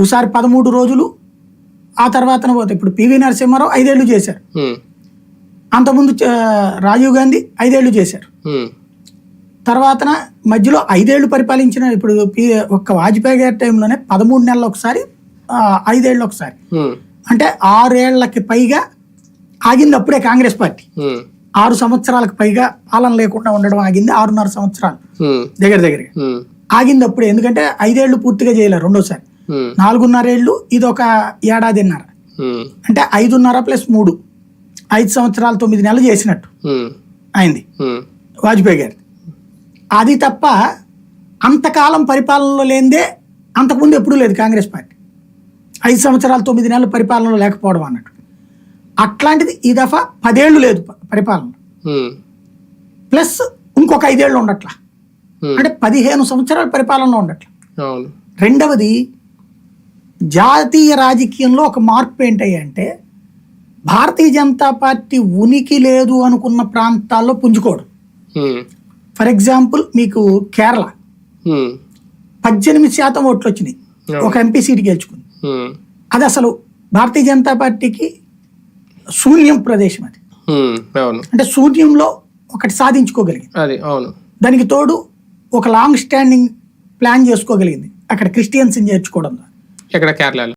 ఒకసారి పదమూడు రోజులు ఆ తర్వాత పోతే ఇప్పుడు పివి నరసింహారావు ఐదేళ్ళు చేశారు. అంతకుముందు రాజీవ్ గాంధీ ఐదేళ్ళు చేశారు. తర్వాత మధ్యలో ఐదేళ్ళు పరిపాలించిన ఇప్పుడు ఒక్క వాజ్పేయి గారి టైంలోనే పదమూడు నెలలు ఒకసారి ఐదేళ్ళు ఒకసారి. అంటే ఆరేళ్ళకి పైగా ఆగింది అప్పుడే కాంగ్రెస్ పార్టీ. ఆరు సంవత్సరాలకు పైగా పాలన లేకుండా ఉండడం ఆగింది ఆరున్నర సంవత్సరాలు దగ్గర దగ్గరగా. ఉమ్, ఆగింది అప్పుడే ఎందుకంటే ఐదేళ్ళు పూర్తిగా చేయలేరు రెండోసారి. నాలుగున్నరేళ్ళు ఇది ఒక ఏడాదిన్నర అంటే ఐదున్నర ప్లస్ మూడు. ఐదు సంవత్సరాలు తొమ్మిది నెలలు చేసినట్టు. అయింది. వాజ్పేయి గారి అది తప్ప అంతకాలం పరిపాలనలో లేనిదే అంతకుముందు ఎప్పుడూ లేదు కాంగ్రెస్ పార్టీ. ఐదు సంవత్సరాలు తొమ్మిది నెలలు పరిపాలనలో లేకపోవడం అన్నట్టు. అట్లాంటిది ఈ దఫా పదేళ్ళు లేదు పరిపాలన. ప్లస్ ఇంకొక ఐదేళ్ళు ఉండట్లా. అంటే పదిహేను సంవత్సరాల పరిపాలనలో ఉండట్లా. రెండవది జాతీయ రాజకీయంలో ఒక మార్పు ఏంటంటే భారతీయ జనతా పార్టీ ఉనికి లేదు అనుకున్న ప్రాంతాల్లో పుంజుకోవడం. ఉమ్, ఫర్ ఎగ్జాంపుల్ మీకు కేరళ. పద్దెనిమిది శాతం ఓట్లు వచ్చినాయి ఒక ఎంపీ సీటు గెలుచుకుంది. అది అసలు భారతీయ జనతా పార్టీకి శూన్యం ప్రదేశం అది. అంటే శూన్యంలో ఒకటి సాధించుకోగలిగింది. దానికి తోడు ఒక లాంగ్ స్టాండింగ్ ప్లాన్ చేసుకోగలిగింది. అక్కడ క్రిస్టియన్స్ని చేర్చుకోవడం ద్వారా ఎక్కడ కేరళలో?